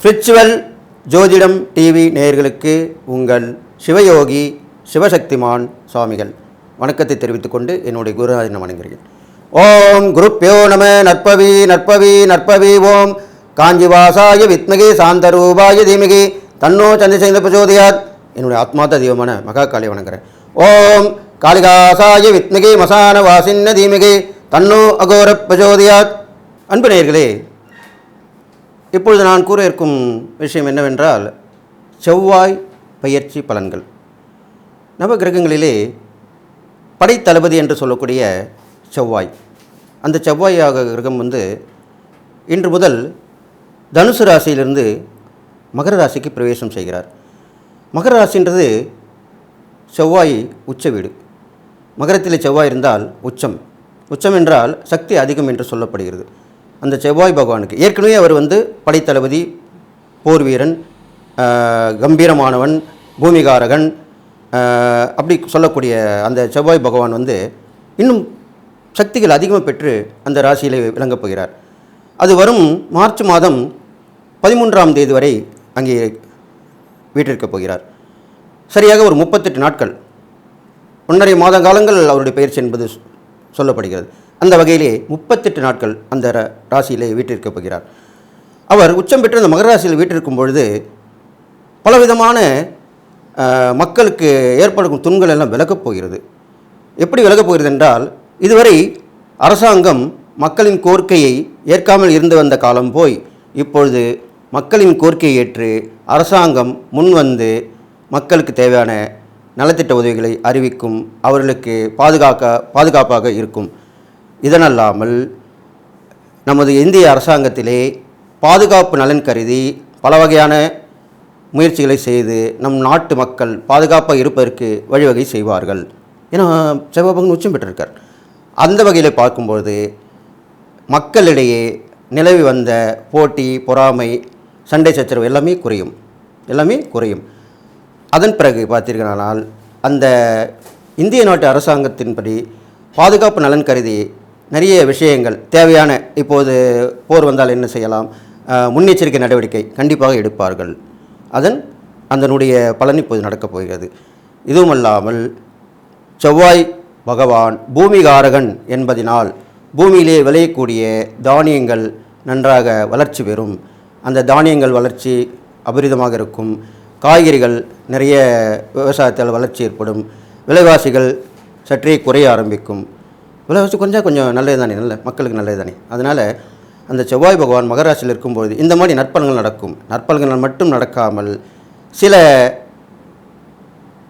Spiritual ஜோதிடம் TV நேயர்களுக்கு உங்கள் சிவயோகி சிவசக்திமான் சுவாமிகள். வணக்கத்தை தெரிவித்துக் கொண்டு என்னுடைய குருநாதனை வணங்குகிறேன் ஓம் குருப்பியோ நம நற்பவி நற்பவி நற்பவி ஓம். காஞ்சிவாசாய வித்மகி சாந்தரூபாய தீமகி. தன்னோ சந்திரசேந்த பிரச்சோதயாத். என்னுடைய ஆத்மாத்த தெய்வமான மகா காளி வணங்குறேன். ஓம் காளிகாசாய வித்மகி மசான வாசின்ன தீமகி. தன்னோ அகோர பிரஜோதியாத். அன்பு நேயர்களே இப்பொழுது நான் கூற இருக்கும் விஷயம் என்னவென்றால் செவ்வாய் பயிற்சி பலன்கள். நவ கிரகங்களிலே படைத்தளபதி என்று சொல்லக்கூடிய செவ்வாய். அந்த செவ்வாயாக கிரகம் வந்து இன்று முதல் தனுசு ராசியிலிருந்து மகர ராசிக்கு பிரவேசம் செய்கிறார். மகர ராசின்றது செவ்வாய் உச்ச வீடு. மகரத்தில் செவ்வாய் இருந்தால் உச்சம். உச்சம் என்றால் சக்தி அதிகம் என்று சொல்லப்படுகிறது. அந்த செவ்வாய் பகவானுக்கு. ஏற்கனவே அவர் வந்து படைத்தளபதி போர் வீரன் கம்பீரமானவன் பூமிகாரகன் அப்படி சொல்லக்கூடிய அந்த செவ்வாய் பகவான் வந்து இன்னும் சக்திகள் அதிகமாக பெற்று அந்த ராசியில் விளங்கப் போகிறார். அது வரும் மார்ச் மாதம் பதிமூன்றாம் தேதி வரை அங்கே வீட்டிற்கப் போகிறார். சரியாக ஒரு முப்பத்தெட்டு நாட்கள். ஒன்றரை மாத காலங்கள் அவருடைய பயிற்சி என்பது சொல்லப்படுகிறது. அந்த வகையிலே முப்பத்தெட்டு நாட்கள் அந்த ர- ராசியிலே வீட்டிற்கப் போகிறார். அவர் உச்சம் பெற்று அந்த மகர ராசியில் வீட்டிற்கும் பொழுது பலவிதமான மக்களுக்கு ஏற்படும் துண்கள் எல்லாம் விலகப் போகிறது. எப்படி விலகப் போகிறது என்றால் இதுவரை அரசாங்கம் மக்களின் கோரிக்கையை ஏற்காமல் இருந்து வந்த காலம் போய் இப்பொழுது மக்களின் கோரிக்கையை ஏற்று அரசாங்கம் முன்வந்து மக்களுக்கு தேவையான நலத்திட்ட உதவிகளை அறிவிக்கும் அவர்களுக்கு பாதுகாக்க பாதுகாப்பாக இருக்கும். இதனல்லாமல் நமது இந்திய அரசாங்கத்திலே பாதுகாப்பு நலன் கருதி பல வகையான முயற்சிகளை செய்து நம் நாட்டு மக்கள் பாதுகாப்பாக இருப்பதற்கு வழிவகை செய்வார்கள். ஏன்னா செவ்வபங்கன் உச்சம் பெற்றிருக்கார். அந்த வகையில் பார்க்கும்பொழுது மக்களிடையே நிலவி வந்த போட்டி பொறாமை சண்டை சச்சரவு எல்லாமே குறையும். எல்லாமே குறையும். அதன் பிறகு பார்த்தீர்களானால் அந்த இந்திய நாட்டு அரசாங்கத்தின்படி பாதுகாப்பு நலன் கருதி நிறைய விஷயங்கள் தேவையான இப்போது போர் வந்தால் என்ன செய்யலாம்? முன்னெச்சரிக்கை நடவடிக்கை கண்டிப்பாக எடுப்பார்கள். அதன் அதனுடைய பலன் இப்போது நடக்கப் போகிறது. இதுவுமல்லாமல் செவ்வாய் பகவான் பூமிகாரகன் என்பதினால் பூமியிலே விளையக்கூடிய தானியங்கள் நன்றாக வளர்ச்சி பெறும். அந்த தானியங்கள் வளர்ச்சி அபரிதமாக இருக்கும். காய்கறிகள் நிறைய விவசாயத்தில் வளர்ச்சி ஏற்படும். விலைவாசிகள் சற்றே குறைய ஆரம்பிக்கும். விலைவாசி கொஞ்சம் கொஞ்சம் நல்லது தானே நல்ல மக்களுக்கு நல்லது தானே அதனால் அந்த செவ்வாய் பகவான் மகராசியில் இருக்கும்பொழுது இந்த மாதிரி நற்பலன்கள் நடக்கும். நற்பலன்கள் மட்டும் நடக்காமல் சில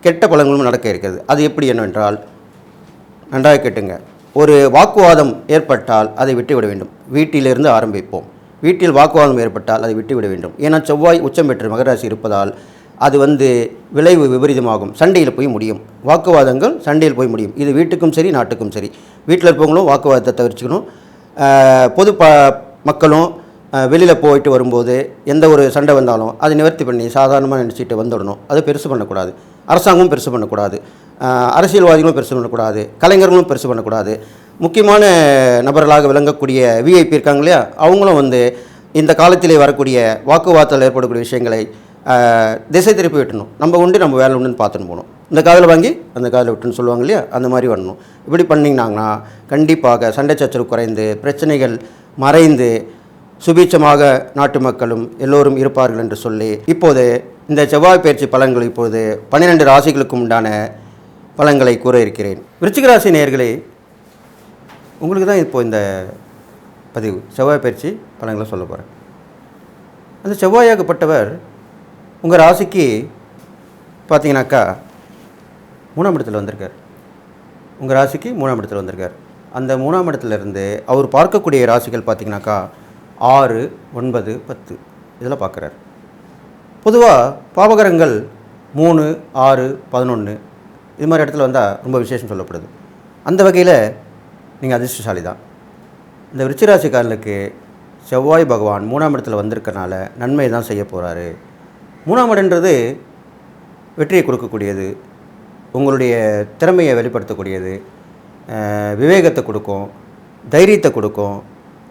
கெட்ட பலன்களும் நடக்க இருக்கிறது. அது எப்படி என்னவென்றால் நன்றாக கேட்டுங்க. ஒரு வாக்குவாதம் ஏற்பட்டால் அதை விட்டுவிட வேண்டும். வீட்டிலிருந்து ஆரம்பிப்போம். வீட்டில் வாக்குவாதம் ஏற்பட்டால் அதை விட்டுவிட வேண்டும். ஏன்னா செவ்வாய் உச்சம் பெற்று மகராசி இருப்பதால் அது வந்து விளைவு விபரீதமாகும். சண்டையில் போய் முடியும். வாக்குவாதங்கள் சண்டையில் போய் முடியும். இது வீட்டுக்கும் சரி நாட்டுக்கும் சரி. வீட்டில் இருப்பவங்களும் வாக்குவாதத்தை தவிர்த்துக்கணும். பொது ப மக்களும் வெளியில் போயிட்டு வரும்போது எந்த ஒரு சண்டை வந்தாலும் அதை நிவர்த்தி பண்ணி சாதாரணமாக நினச்சிட்டு வந்துடணும். அது பெருசு பண்ணக்கூடாது. அரசாங்கமும் பெருசு பண்ணக்கூடாது. அரசியல்வாதிகளும் பெருசு பண்ணக்கூடாது. கலைஞர்களும் பெருசு பண்ணக்கூடாது. முக்கியமான நபர்களாக விளங்கக்கூடிய விஐபி இருக்காங்க இல்லையா? அவங்களும் வந்து இந்த காலத்திலே வரக்கூடிய வாக்குவாதத்தில் ஏற்படக்கூடிய விஷயங்களை திசை திருப்பி விட்டணும். நம்ம உண்டு நம்ம வேலை உண்டுன்னு பார்த்துன்னு போகணும். இந்த காதில் வாங்கி அந்த காதில் விட்டுன்னு சொல்லுவாங்க இல்லையா? அந்த மாதிரி வரணும். இப்படி பண்ணிங்கனாங்கன்னா கண்டிப்பாக சண்டை சச்சரவு குறைந்து பிரச்சனைகள் மறைந்து சுபீட்சமாக நாட்டு மக்களும் எல்லோரும் இருப்பார்கள் என்று சொல்லி இப்போது இந்த செவ்வாய் பயிற்சி பலன்கள் இப்போது பன்னிரெண்டு ராசிகளுக்கும் உண்டான பலன்களை கூற இருக்கிறேன். விருச்சிக ராசி நேர்களே உங்களுக்கு தான் இப்போ இந்த பதிவு செவ்வாய் பயிற்சி பலன்களை சொல்ல போகிறேன் அந்த செவ்வாயாகப்பட்டவர் உங்கள் ராசிக்கு பார்த்தீங்கன்னாக்கா மூணாம் இடத்துல வந்திருக்கார். உங்கள் ராசிக்கு மூணாம் இடத்துல வந்திருக்கார். அந்த மூணாம் இடத்துலேருந்து அவர் பார்க்கக்கூடிய ராசிகள் பார்த்தீங்கன்னாக்கா ஆறு ஒன்பது பத்து இதெல்லாம் பார்க்குறார் பொதுவாக பாவகரங்கள் மூணு ஆறு பதினொன்று இது மாதிரி இடத்துல வந்தால் ரொம்ப விசேஷம் சொல்லப்படுது. அந்த வகையில் நீங்கள் அதிர்ஷ்டசாலி தான் இந்த விருச்சிராசிக்காரனுக்கு செவ்வாய் பகவான் மூணாம் இடத்துல வந்திருக்கனால நன்மை தான் செய்ய போகிறாரு மூணாம் இடன்றது வெற்றியை கொடுக்கக்கூடியது உங்களுடைய திறமையை வெளிப்படுத்தக்கூடியது விவேகத்தை கொடுக்கும் தைரியத்தை கொடுக்கும்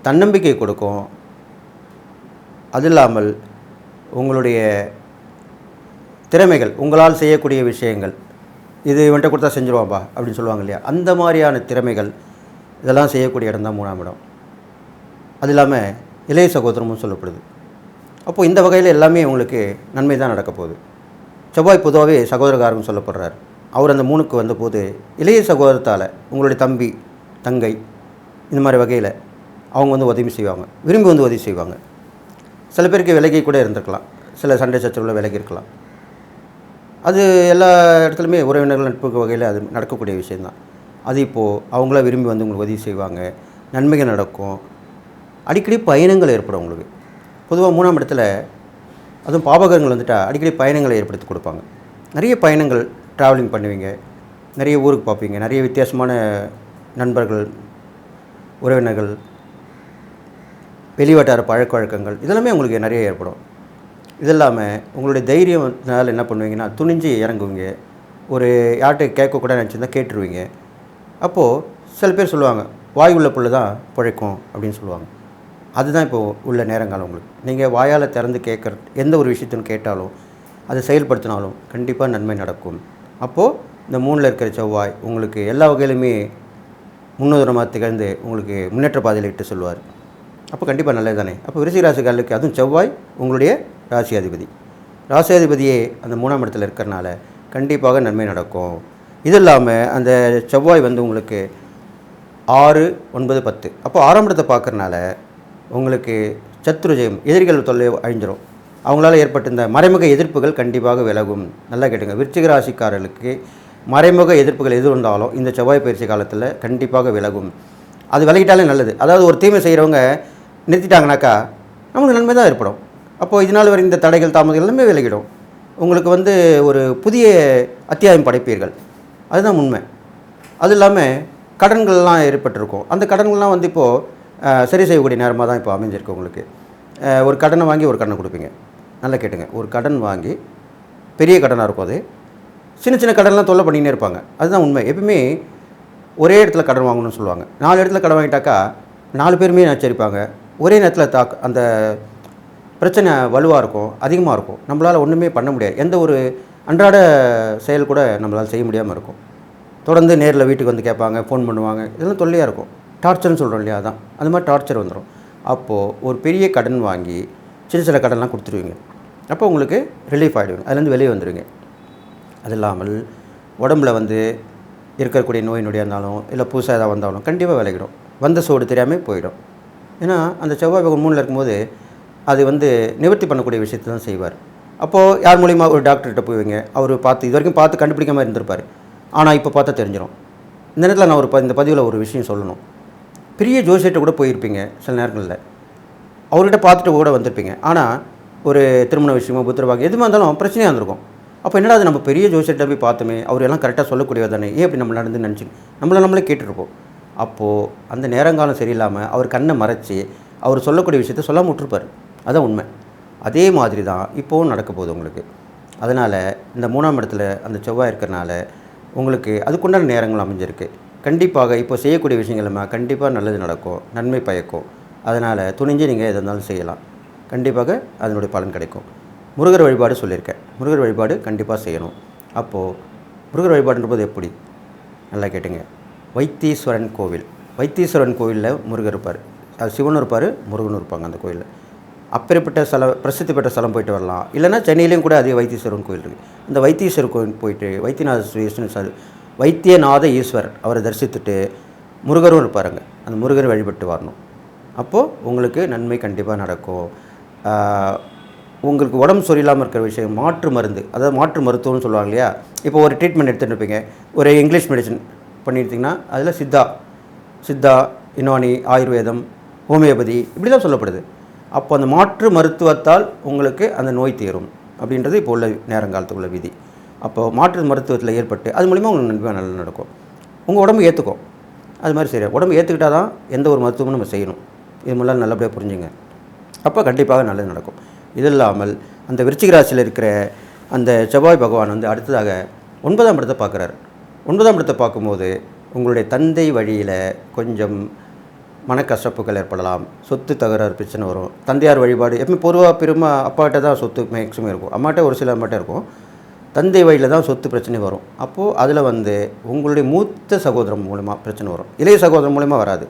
தன்னம்பிக்கை கொடுக்கும். அது இல்லாமல் உங்களுடைய திறமைகள் உங்களால் செய்யக்கூடிய விஷயங்கள் இது இவன்கிட்ட கொடுத்தா செஞ்சுருவான்பா அப்படின்னு சொல்லுவாங்க இல்லையா? அந்த மாதிரியான திறமைகள் இதெல்லாம் செய்யக்கூடிய இடம் தான் மூணாம் இடம். அது இல்லாமல் இளைய சகோதரமும் சொல்லப்படுது. அப்போது இந்த வகையில் எல்லாமே உங்களுக்கு நன்மை தான் நடக்க போகுது. செவ்வாய் பொதுவாகவே சகோதரகாரம் சொல்லப்படுறார். அவர் அந்த மூணுக்கு வந்தபோது இளைய சகோதரத்தால் உங்களுடைய தம்பி தங்கை இந்த மாதிரி வகையில் அவங்க வந்து உதவி செய்வாங்க. விரும்பி வந்து உதவி செய்வாங்க. சில பேருக்கு விலகி கூட இருந்திருக்கலாம். சில சண்டை சச்சரவில் விலகி இருக்கலாம். அது எல்லா இடத்துலையுமே உறவினர்கள் நட்புக்கு வகையில் அது நடக்கக்கூடிய விஷயந்தான் அது இப்போது அவங்கள விரும்பி வந்து உங்களுக்கு உதவி செய்வாங்க. நன்மைகள் நடக்கும். அடிக்கடி பயணங்கள் ஏற்படும் உங்களுக்கு. பொதுவாக மூணாம் இடத்துல அதுவும் பாபகங்கள் வந்துட்டால் அடிக்கடி பயணங்களை ஏற்படுத்தி கொடுப்பாங்க. நிறைய பயணங்கள் ட்ராவலிங் பண்ணுவீங்க. நிறைய ஊருக்கு பார்ப்பீங்க. நிறைய வித்தியாசமான நண்பர்கள் உறவினர்கள் வெளிவட்டார பழக்க வழக்கங்கள் இதெல்லாமே உங்களுக்கு நிறைய ஏற்படும். இது இல்லாமல் உங்களுடைய தைரியத்தினால என்ன பண்ணுவீங்கன்னா துணிஞ்சு இறங்குவீங்க. ஒரு யார்கிட்ட கேட்கக்கூட நினச்சிருந்தா கேட்டுருவீங்க. அப்போது சில பேர் சொல்லுவாங்க வாய் உள்ள புள்ள தான் பிழைக்கும் அப்படின்னு சொல்லுவாங்க. அதுதான் இப்போது உள்ள நேரங்காலம் உங்களுக்கு. நீங்கள் வாயால் திறந்து கேட்குற எந்த ஒரு விஷயத்தையும் கேட்டாலும் அதை செயல்படுத்தினாலும் கண்டிப்பாக நன்மை நடக்கும். அப்போது இந்த மூணில் இருக்கிற செவ்வாய் உங்களுக்கு எல்லா வகையிலுமே முன்னுதாரணமாக திகழ்ந்து உங்களுக்கு முன்னேற்ற பாதையில் இட்டு சொல்லுவார். அப்போ கண்டிப்பாக நல்லது தானே அப்போ விருச்சிக ராசிக்காரர்களுக்கு அதுவும் செவ்வாய் உங்களுடைய ராசி அதிபதி ராசி அதிபதியே அந்த மூணாம் இடத்துல இருக்கிறனால கண்டிப்பாக நன்மை நடக்கும். இது இல்லாமல் அந்த செவ்வாய் வந்து உங்களுக்கு ஆறு ஒன்பது பத்து. அப்போ ஆறாம் பார்க்குறனால பார்க்கறனால உங்களுக்கு சத்ருஜயம் எதிரிகள் தொல்லை அழிஞ்சிரும். அவங்களால ஏற்பட்ட இந்த மறைமுக எதிர்ப்புகள் கண்டிப்பாக விலகும். நல்லா கேட்டுங்க. விருச்சிக ராசிக்காரர்களுக்கு மறைமுக எதிர்ப்புகள் எது வந்தாலும் இந்த செவ்வாய் பயிற்சி காலத்தில் கண்டிப்பாக விலகும். அது விலகிட்டாலே நல்லது. அதாவது ஒரு தீமை செய்கிறவங்க நிறுத்திட்டாங்கனாக்கா நமக்கு நன்மை தான் ஏற்படும். அப்போது இதனால் வரை இந்த தடைகள் தாமதங்கள் எல்லாமே விலகிடும். உங்களுக்கு வந்து ஒரு புதிய அத்தியாயம் படைப்பீர்கள். அதுதான் உண்மை. அது இல்லாமல் கடன்கள்லாம் ஏற்பட்டிருக்கும். அந்த கடன்கள்லாம் வந்து இப்போது சரி செய்யக்கூடிய நேரமாக தான் இப்போ அமைஞ்சிருக்கு உங்களுக்கு. ஒரு கடனை வாங்கி ஒரு கடனை கொடுப்பீங்க. நல்லா கேட்டுங்க. ஒரு கடன் வாங்கி பெரிய கடனாக இருக்கும் அது. சின்ன சின்ன கடன்லாம் தொல்லை பண்ணினே இருப்பாங்க. அதுதான் உண்மை. எப்பவுமே ஒரே இடத்துல கடன் வாங்கணும்னு சொல்லுவாங்க. நாலு இடத்துல கடன் வாங்கிட்டாக்கா நாலு பேருமே நச்சரிப்பாங்க. ஒரே நேரத்தில் தாக் அந்த பிரச்சனை வலுவாக இருக்கும் அதிகமாக இருக்கும். நம்மளால் ஒன்றுமே பண்ண முடியாது. எந்த ஒரு அன்றாட செயல் கூட நம்மளால் செய்ய முடியாமல் இருக்கும். தொடர்ந்து நேரில் வீட்டுக்கு வந்து கேட்பாங்க ஃபோன் பண்ணுவாங்க. இதெல்லாம் தொல்லையாக இருக்கும். டார்ச்சர்னு சொல்கிறோம் இல்லையா அதான். அந்த மாதிரி டார்ச்சர் வந்துடும் அப்போது ஒரு பெரிய கடன் வாங்கி சின்ன சின்ன கடன்லாம் கொடுத்துருவீங்க. அப்போ உங்களுக்கு ரிலீஃப் ஆகிடுவீங்க அதுலேருந்து வெளியே வந்துடுவீங்க அது இல்லாமல் உடம்புல வந்து இருக்கக்கூடிய நோய் நொடியாக இருந்தாலும் இல்லை புதுசாக எதாவது வந்தாலும் கண்டிப்பாக விளையிடும் வந்த சோடு தெரியாமல் போயிடும். ஏன்னா அந்த செவ்வாய் பகவான் மூணில் இருக்கும்போது அது வந்து நிவர்த்தி பண்ணக்கூடிய விஷயத்தை தான் செய்வார். அப்போது யார் மூலிமா ஒரு டாக்டர்கிட்ட போவீங்க அவர் பார்த்து இது வரைக்கும் பார்த்து கண்டுபிடிக்காம இருந்திருப்பார். ஆனால் இப்போ பார்த்தா தெரிஞ்சிடும் இந்த நேரத்தில் நான் ஒரு ப- இந்த பதிவில் ஒரு விஷயம் சொல்லணும். பெரிய ஜோசியர்கிட்ட கூட போயிருப்பீங்க சில நேரங்களில். அவர்கிட்ட பார்த்துட்டு கூட வந்திருப்பீங்க. ஆனால் ஒரு திருமண விஷயமோ புத்திரவாக்கு எதுவாக இருந்தாலும் பிரச்சனையாக இருந்திருக்கும். அப்போ என்னடா அது நம்ம பெரிய ஜோசியர்கிட்ட போய் பார்த்தோமே அவர் எல்லாம் கரெக்டாக சொல்லக்கூடியவர் தானே ஏன் அப்படி நம்ம நடந்து நினச்சி நம்மளை நம்மளே கேட்டுருப்போம். அப்போது அந்த நேரங்காலம் சரியில்லாமல் அவர் கண்ணை மறைச்சி அவர் சொல்லக்கூடிய விஷயத்த சொல்லாமல் விட்டுருப்பார். அதான் உண்மை. அதே மாதிரி தான் இப்போவும் நடக்க போகுது உங்களுக்கு. அதனால் இந்த மூணாம் இடத்துல அந்த செவ்வாய் இருக்கிறனால உங்களுக்கு அதுக்குண்டான நேரங்கள் அமைஞ்சிருக்கு. கண்டிப்பாக இப்போ செய்யக்கூடிய விஷயங்கள் நம்ம கண்டிப்பாக நல்லது நடக்கும் நன்மை பயக்கும். அதனால் துணிஞ்சு நீங்கள் எது இருந்தாலும் செய்யலாம். கண்டிப்பாக அதனுடைய பலன் கிடைக்கும். முருகர் வழிபாடு சொல்லியிருக்கேன். முருகர் வழிபாடு கண்டிப்பாக செய்யணும். அப்போது முருகர் வழிபாடுன்றது எப்படி? நல்லா கேட்டுங்க. வைத்தீஸ்வரன் கோவில். வைத்தீஸ்வரன் கோவிலில் முருகர் இருப்பார். அது சிவன் இருப்பார் முருகன் இருப்பாங்க அந்த கோயிலில் அப்பேற்பட்ட ஸ்தலம் பிரசித்தி பெற்ற ஸ்தலம் போயிட்டு வரலாம். இல்லைன்னா சென்னையிலையும் கூட அதே வைத்தீஸ்வரன் கோயில் இருக்குது இந்த வைத்தீஸ்வரர் கோயில் போயிட்டு வைத்தியநாத சுரேஷ்னு சார் வைத்தியநாத ஈஸ்வரர் அவரை தரிசித்துட்டு முருகரும் இருப்பாருங்க. அந்த முருகரை வழிபட்டு வரணும். அப்போது உங்களுக்கு நன்மை கண்டிப்பாக நடக்கும். உங்களுக்கு உடம்பு சரியில்லாமல் இருக்கிற விஷயம் மாற்று மருந்து அதாவது மாற்று மருத்துவம்னு சொல்லுவாங்க இல்லையா? இப்போ ஒரு ட்ரீட்மெண்ட் எடுத்துகிட்டு இருப்பீங்க. ஒரு இங்கிலீஷ் மெடிசன் பண்ணியிருந்தீங்கன்னா அதில் சித்தா சித்தா யுனானி ஆயுர்வேதம் ஹோமியோபதி இப்படி தான் சொல்லப்படுது. அப்போ அந்த மாற்று மருத்துவத்தால் உங்களுக்கு அந்த நோய் தீரும் அப்படின்றது இப்போ உள்ள நேரங்காலத்துக்குள்ள விதி. அப்போ மாற்று மருத்துவத்தில் ஏற்பட்டு அது மூலிமா உங்களுக்கு நன்மை நல்லா நடக்கும். உங்கள் உடம்பு ஏற்றுக்கும் அது மாதிரி சரி உடம்பு ஏற்றுக்கிட்டால் தான் எந்த ஒரு மருத்துவமும் நம்ம செய்யணும். இது மூலம் நல்லபடியாக புரிஞ்சுங்க. அப்போ கண்டிப்பாக நல்லது நடக்கும். இது இல்லாமல் அந்த விருச்சிக ராசியில் இருக்கிற அந்த செவ்வாய் பகவான் வந்து அடுத்ததாக ஒன்பதாம் இடத்தை பார்க்குறாரு. ஒன்பதாம் இடத்தை பார்க்கும்போது உங்களுடைய தந்தை வழியில் கொஞ்சம் மனக்கசப்புகள் ஏற்படலாம். சொத்து தகராறு பிரச்சனை வரும். தந்தையார் வழிபாடு எப்பவுமே பொதுவாக பெருமா அப்பாட்ட தான் சொத்து மேக்ஸிமம் இருக்கும். அம்மாட்ட ஒரு சில அம்மாட்ட இருக்கும். தந்தை வழியில் தான் சொத்து பிரச்சனை வரும். அப்போது அதில் வந்து உங்களுடைய மூத்த சகோதரன் மூலமாக பிரச்சனை வரும். இளைய சகோதரன் மூலியமாக வராது.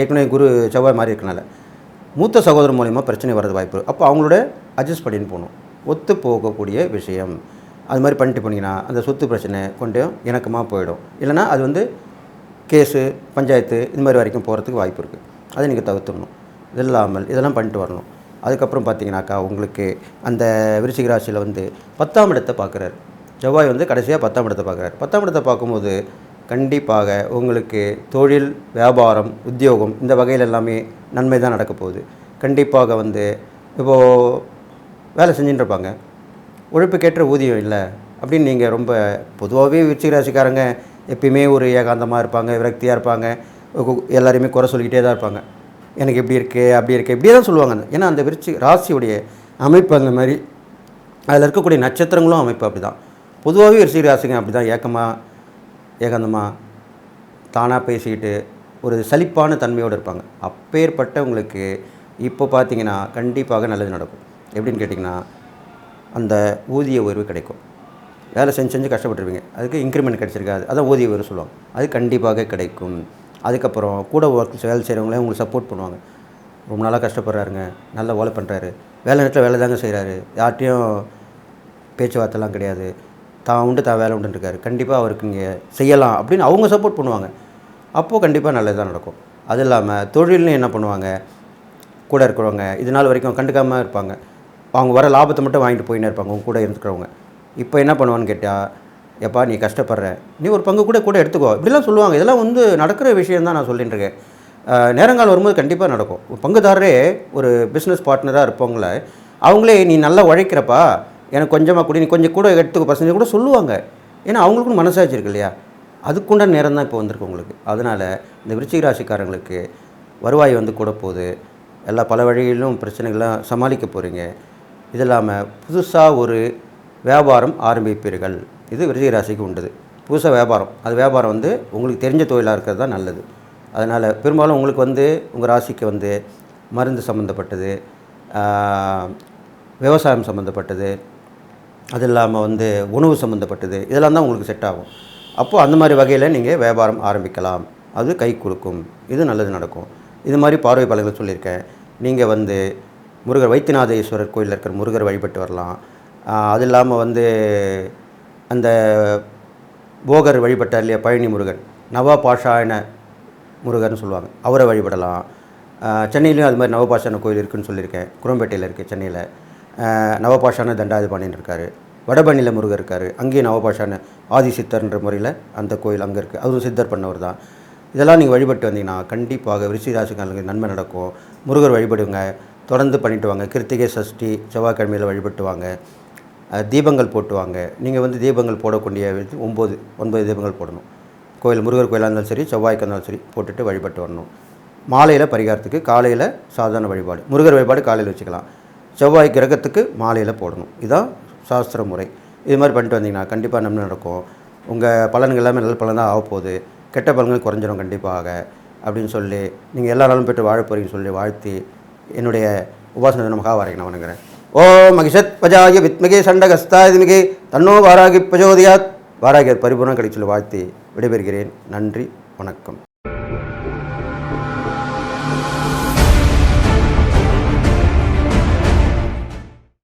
ஏற்கனவே குரு செவ்வாய் மாதிரி இருக்கனால. மூத்த சகோதரன் மூலிமா பிரச்சனை வரது வாய்ப்பு அப்போ அவங்களோட அட்ஜஸ்ட் பண்ணின்னு போகணும். ஒத்து போகக்கூடிய விஷயம். அது மாதிரி பண்ணிட்டு போனீங்கன்னா அந்த சொத்து பிரச்சனை கொஞ்சம் இணக்கமாக போயிடும். இல்லைன்னா அது வந்து கேஸு பஞ்சாயத்து இது மாதிரி வரைக்கும் போகிறதுக்கு வாய்ப்பு இருக்குது அதை நீங்கள் தவிர்த்துடணும் இது இல்லாமல் இதெல்லாம் பண்ணிட்டு வரணும். அதுக்கப்புறம் பார்த்தீங்கன்னாக்கா உங்களுக்கு அந்த விருச்சிக ராசியில் வந்து பத்தாம் இடத்தை பார்க்குறாரு. செவ்வாய் வந்து கடைசியாக பத்தாம் இடத்தை பார்க்குறாரு. பத்தாம் இடத்தை பார்க்கும்போது கண்டிப்பாக உங்களுக்கு தொழில் வியாபாரம் உத்தியோகம் இந்த வகையில் எல்லாமே நன்மை தான் நடக்க போகுது. கண்டிப்பாக வந்து இப்போது வேலை செஞ்சுட்டு இருப்பாங்க. உழைப்புக்கேற்ற ஊதியம் இல்லை அப்படின்னு நீங்கள் ரொம்ப பொதுவாகவே விருச்சிகராசிக்காரங்க எப்பயுமே ஒரு ஏகாந்தமாக இருப்பாங்க விரக்தியாக இருப்பாங்க. கு- எல்லாரையுமே குறை சொல்லிக்கிட்டே தான் இருப்பாங்க. எனக்கு இப்படி இருக்குது அப்படி இருக்குது இப்படியே தான் சொல்லுவாங்க. ஏன்னா அந்த விருச்சி ராசியுடைய அமைப்பு அந்த மாதிரி. அதில் இருக்கக்கூடிய நட்சத்திரங்களும் அமைப்பு அப்படி தான் பொதுவாகவே விருச்சிக ராசிங்க அப்படி தான் ஏக்கமாக ஏகாந்தமாக தானாக பேசிக்கிட்டு ஒரு சலிப்பான தன்மையோடு இருப்பாங்க. அப்பேற்பட்டவங்களுக்கு இப்போ பார்த்தீங்கன்னா கண்டிப்பாக நல்லது நடக்கும். எப்படின்னு கேட்டிங்கன்னா அந்த ஊதிய உயர்வு கிடைக்கும். வேலை செஞ்சு செஞ்சு கஷ்டப்பட்டுருவீங்க. அதுக்கு இன்க்ரிமெண்ட் கிடச்சிருக்காது. அதான் ஊதிய உயர்வு சொல்லுவாங்க. அது கண்டிப்பாக கிடைக்கும். அதுக்கப்புறம் கூட ஒர்க் வேலை செய்கிறவங்களே உங்களுக்கு சப்போர்ட் பண்ணுவாங்க. ரொம்ப நாளாக கஷ்டப்படுறாருங்க. நல்லா வேலை பண்ணுறாரு வேலை நேரத்தில் வேலை தாங்க செய்கிறாரு யார்கிட்டையும் பேச்சுவார்த்தைலாம் கிடையாது. தான் உண்டு தான் வேலை உண்டுன்னு இருக்காரு. கண்டிப்பாக அவருக்கு இங்கே செய்யலாம் அப்படின்னு அவங்க சப்போர்ட் பண்ணுவாங்க. அப்போது கண்டிப்பாக நல்லது தான் நடக்கும். அது இல்லாமல் தொழில்னு என்ன பண்ணுவாங்க? கூட இருக்கிறவங்க இது நாள் வரைக்கும் கண்டுக்காமல் இருப்பாங்க. அவங்க வர லாபத்தை மட்டும் வாங்கிட்டு போயின்னு இருப்பாங்க. அவங்க கூட இருந்துக்கிறவங்க. இப்போ என்ன பண்ணுவான்னு கேட்டால் எப்பா நீ கஷ்டப்படுற. நீ ஒரு பங்கு கூட கூட எடுத்துக்கோ. இப்படிலாம் சொல்லுவாங்க. இதெல்லாம் வந்து நடக்கிற விஷயம் தான் நான் சொல்லிட்டு இருக்கேன். நேரங்கால் வரும்போது கண்டிப்பாக நடக்கும். ஒரு பங்குதாரரே ஒரு பிஸ்னஸ் பார்ட்னராக இருப்பவங்கள அவங்களே நீ நல்லா உழைக்கிறப்பா எனக்கு கொஞ்சமாக கூட நீ கொஞ்சம் கூட எடுத்துக்கோ பர்சன்டேஜ் கூட சொல்லுவாங்க. ஏன்னா அவங்களுக்கும் மனசாட்சி இருக்கு இல்லையா? அதுக்குண்டான நேரம் தான் இப்போ வந்திருக்கு உங்களுக்கு. அதனால் இந்த விருச்சிக ராசிக்காரங்களுக்கு வருவாய் வந்து கூட போகுது. எல்லா பல வழிகளிலும் பிரச்சனைகள்லாம் சமாளிக்க போகிறீங்க இது இல்லாமல் புதுசாக ஒரு வியாபாரம் ஆரம்பிப்பீர்கள். இது விருச்சிக ராசிக்கு உண்டுது. புதுசாக வியாபாரம். அது வியாபாரம் வந்து உங்களுக்கு தெரிஞ்ச தொழிலாக இருக்கிறது தான் நல்லது. அதனால் பெரும்பாலும் உங்களுக்கு வந்து உங்கள் ராசிக்கு வந்து மருந்து சம்மந்தப்பட்டது விவசாயம் சம்மந்தப்பட்டது அது இல்லாமல் வந்து உணவு சம்மந்தப்பட்டது இதெல்லாம் தான் உங்களுக்கு செட் ஆகும். அப்போது அந்த மாதிரி வகையில் நீங்கள் வியாபாரம் ஆரம்பிக்கலாம். அது கை கொடுக்கும். இது நல்லது நடக்கும். இது மாதிரி பார்வை பலன்கள் சொல்லியிருக்கேன். நீங்கள் வந்து முருகர் வைத்தியநாத ஈஸ்வரர் கோயிலில் இருக்கிற முருகர் வழிபட்டு வரலாம். அது இல்லாமல் வந்து அந்த போகர் வழிபட்டார் இல்லையா பழனி முருகன். நவபாஷாயன முருகர்னு சொல்லுவாங்க. அவரை வழிபடலாம். சென்னையிலையும் அது மாதிரி நவபாஷான கோயில் இருக்குதுன்னு சொல்லியிருக்கேன். குரம்பேட்டையில் இருக்குது சென்னையில். நவபாஷான நவபாஷான தண்டாதிபாணின்னு இருக்கார். வடபணியில் முருகர் இருக்கார். அங்கேயும் நவபாஷான ஆதி சித்தர்ன்ற முறையில் அந்த கோயில் அங்கே இருக்குது அதுவும் சித்தர் பண்ணவர் தான். இதெல்லாம் நீங்கள் வழிபட்டு வந்தீங்கன்னா கண்டிப்பாக விருச்சிக நன்மை நடக்கும். முருகர் வழிபடுங்க. தொடர்ந்து பண்ணிட்டு வாங்க. கிருத்திகை சஷ்டி செவ்வாய்க்கிழமையில் வழிபட்டு வாங்க. தீபங்கள் போட்டு வாங்க நீங்கள் வந்து தீபங்கள் போடக்கூடிய ஒம்பது ஒன்பது தீபங்கள் போடணும். கோயில் முருகர் கோயிலாக இருந்தாலும் சரி செவ்வாய்க்கு இருந்தாலும் சரி போட்டுட்டு வழிபட்டு வரணும். மாலையில் பரிகாரத்துக்கு காலையில் சாதாரண வழிபாடு. முருகர் வழிபாடு காலையில் வச்சுக்கலாம். செவ்வாய் கிரகத்துக்கு மாலையில் போடணும். இதுதான் சாஸ்திர முறை. இது மாதிரி பண்ணிட்டு வந்தீங்கன்னா கண்டிப்பாக நம்ம நடக்கும்? உங்கள் பலன்கள் எல்லாமே நல்ல பலன் தான் ஆகப்போகுது போகுது. கெட்ட பலன்கள் குறைஞ்சிரும் கண்டிப்பாக. அப்படின்னு சொல்லி நீங்கள் எல்லா நாளும் பெற்று வாழ போறீங்கன்னு சொல்லி வாழ்த்தி என்னுடைய உபாசன நமக்காக வரைக்கும் நான் வணங்குறேன் ஓம் மகிஷத் பஜாய வித்மகே சண்டகஸ்தாதிமிகே தன்னோ வாராகி பிரஜோதியாத் வாராகியர் பரிபூர்ணம் கிடைச்சொல்லி வாழ்த்தி விடைபெறுகிறேன். நன்றி வணக்கம்.